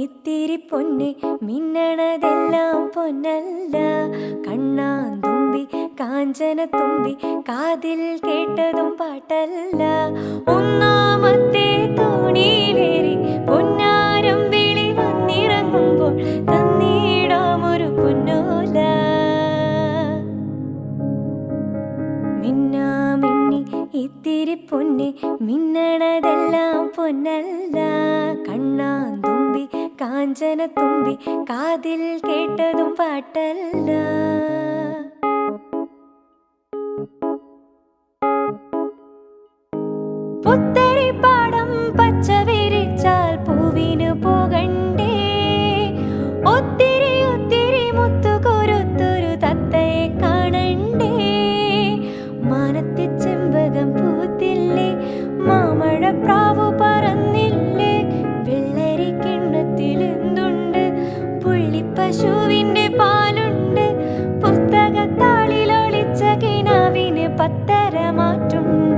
ഇത്തിരി പൊന്ന് മിന്നണതെല്ലാം പൊന്നല്ല. കണ്ണാന്തുമ്പി കാഞ്ചന തുമ്പി കാതിൽ കേട്ടതും പാട്ടല്ല. ഒന്നാമത്തെ തോണിയിലേറി പൊന്നാരം വിളി വന്നിറങ്ങുമ്പോൾ തന്നിടാമൊരു പൊന്നോല. മിന്നാമിന്നി ഇത്തിരി പൊന്ന് മിന്നണതെല്ലാം പൊന്നല്ല. കണ്ണാന്തുമ്പി കാഞ്ചന തുമ്പി കാതിൽ കേട്ടതും പാട്ടല്ല. പുത്ത freedom.